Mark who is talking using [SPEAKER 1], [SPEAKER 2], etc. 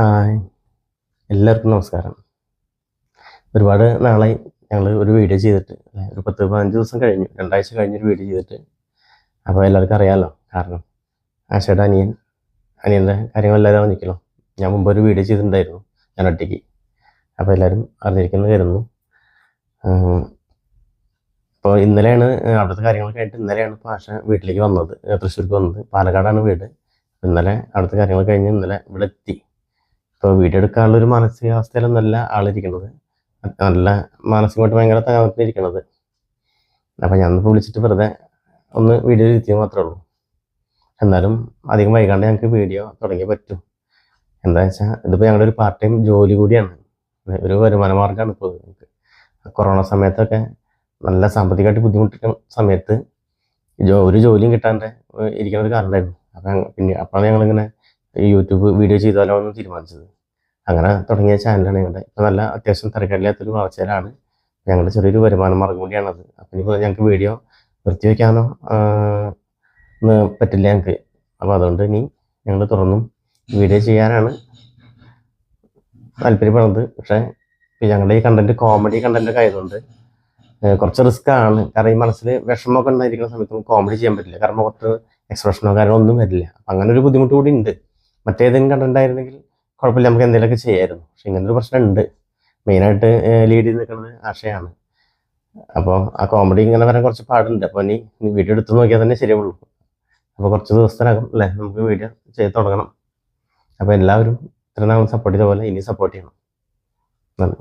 [SPEAKER 1] Hi. എല്ലാവർക്കും നമസ്കാരം. ഒരുപാട് നാളായി ഞങ്ങൾ ഒരു വീഡിയോ ചെയ്തിട്ട് ഒരു പത്ത് പതിനഞ്ച് ദിവസം കഴിഞ്ഞു. രണ്ടാഴ്ച കഴിഞ്ഞൊരു വീഡിയോ ചെയ്തിട്ട്. അപ്പോൾ എല്ലാവർക്കും അറിയാമല്ലോ കാരണം. ആശയുടെ അനിയൻ അനിയന്റെ കാര്യങ്ങളെല്ലാവരും അറിഞ്ഞിക്കല്ലോ ഞാൻ മുമ്പ് ഒരു വീഡിയോ ചെയ്തിട്ടുണ്ടായിരുന്നു ഞാൻ ഒറ്റയ്ക്ക്. അപ്പോൾ എല്ലാവരും അറിഞ്ഞിരിക്കുന്നു കരുതുന്നു. അപ്പോൾ ഇന്നലെയാണ് അവിടുത്തെ കാര്യങ്ങളൊക്കെ ആയിട്ട് ഇന്നലെയാണ് ഇപ്പോൾ ആശ വീട്ടിലേക്ക് വന്നത് തൃശ്ശൂർക്ക് വന്നത്. പാലക്കാടാണ് വീട്. ഇന്നലെ അവിടുത്തെ കാര്യങ്ങൾ കഴിഞ്ഞ് ഇന്നലെ ഇവിടെ എത്തി ഇപ്പോൾ വീഡിയോ എടുക്കാനുള്ള ഒരു മാനസികാവസ്ഥയിലൊന്നല്ല ആളിരിക്കുന്നത്. നല്ല മാനസികമായിട്ട് ഭയങ്കര തകർന്നിരിക്കുന്നത്. അപ്പോൾ ഞാനിപ്പോൾ വിളിച്ചിട്ട് വെറുതെ ഒന്ന് വീഡിയോ ഇരുത്തിയത് മാത്രമേ ഉള്ളൂ. എന്നാലും അധികം വൈകാണ്ട് ഞങ്ങൾക്ക് വീഡിയോ തുടങ്ങിയേ പറ്റൂ. എന്താ വെച്ചാൽ ഇതിപ്പോൾ ഞങ്ങളുടെ ഒരു പാർട്ട് ടൈം ജോലി കൂടിയാണ്. ഒരു വരുമാന മാർഗമാണ് ഇപ്പോൾ നമുക്ക് കൊറോണ സമയത്തൊക്കെ നല്ല സാമ്പത്തികമായിട്ട് ബുദ്ധിമുട്ടിക്കുന്ന സമയത്ത് ഒരു ജോലിയും കിട്ടാണ്ട് ഇരിക്കുന്ന ഒരു കാരണമായിരുന്നു അപ്പം പിന്നെ അപ്പോഴാണ് ഞങ്ങളിങ്ങനെ യൂട്യൂബ് വീഡിയോ ചെയ്താലോ എന്ന് തീരുമാനിച്ചത്. അങ്ങനെ തുടങ്ങിയ ചാനലാണ് ഞങ്ങളുടെ. ഇപ്പം നല്ല അത്യാവശ്യം തിരക്കല്ലാത്തൊരു വളർച്ചയിലാണ് ഞങ്ങളുടെ ചെറിയൊരു വരുമാന മാർഗം കൂടിയാണത്. അപ്പം ഇനിയിപ്പോൾ ഞങ്ങൾക്ക് വീഡിയോ നിർത്തിവെക്കാനോ പറ്റില്ല ഞങ്ങൾക്ക് അപ്പോൾ അതുകൊണ്ട് ഇനി ഞങ്ങൾ തുറന്നും വീഡിയോ ചെയ്യാനാണ് താല്പര്യപ്പെടുന്നത്. പക്ഷേ ഞങ്ങളുടെ ഈ കണ്ടന്റ് കോമഡി കണ്ടന്റൊക്കെ ആയതുകൊണ്ട് കുറച്ച് റിസ്ക് ആണ്. കാരണം ഈ മനസ്സിൽ വിഷമമൊക്കെ ഉണ്ടായിരിക്കുന്ന സമയത്ത് കോമഡി ചെയ്യാൻ പറ്റില്ല. കാരണം കുറച്ച് എക്സ്പ്രഷനോ കാര്യങ്ങളോ ഒന്നും വരില്ല. അപ്പം അങ്ങനെ ഒരു ബുദ്ധിമുട്ട് കൂടി ഉണ്ട്. മറ്റേതെങ്കിലും കണ്ടുണ്ടായിരുന്നെങ്കിൽ കുഴപ്പമില്ല നമുക്ക് എന്തെങ്കിലുമൊക്കെ ചെയ്യായിരുന്നു. പക്ഷെ ഇങ്ങനെ ഒരു പ്രശ്നം ഉണ്ട് മെയിനായിട്ട് ലീഡ് ചെയ്ത് നിൽക്കുന്നത് ആശയാണ്. അപ്പോൾ ആ കോമഡി ഇങ്ങനെ വരാൻ കുറച്ച് പാടുണ്ട്. അപ്പോൾ ഇനി വീഡിയോ എടുത്ത് നോക്കിയാൽ തന്നെ ശരിയാവുള്ളൂ. അപ്പോൾ കുറച്ച് ദിവസത്തിനകം അല്ലേ നമുക്ക് വീഡിയോ ചെയ്ത് തുടങ്ങണം. അപ്പോൾ എല്ലാവരും ഇത്ര നാളും സപ്പോർട്ട് ചെയ്ത പോലെ ഇനി സപ്പോർട്ട് ചെയ്യണം. നന്ദി.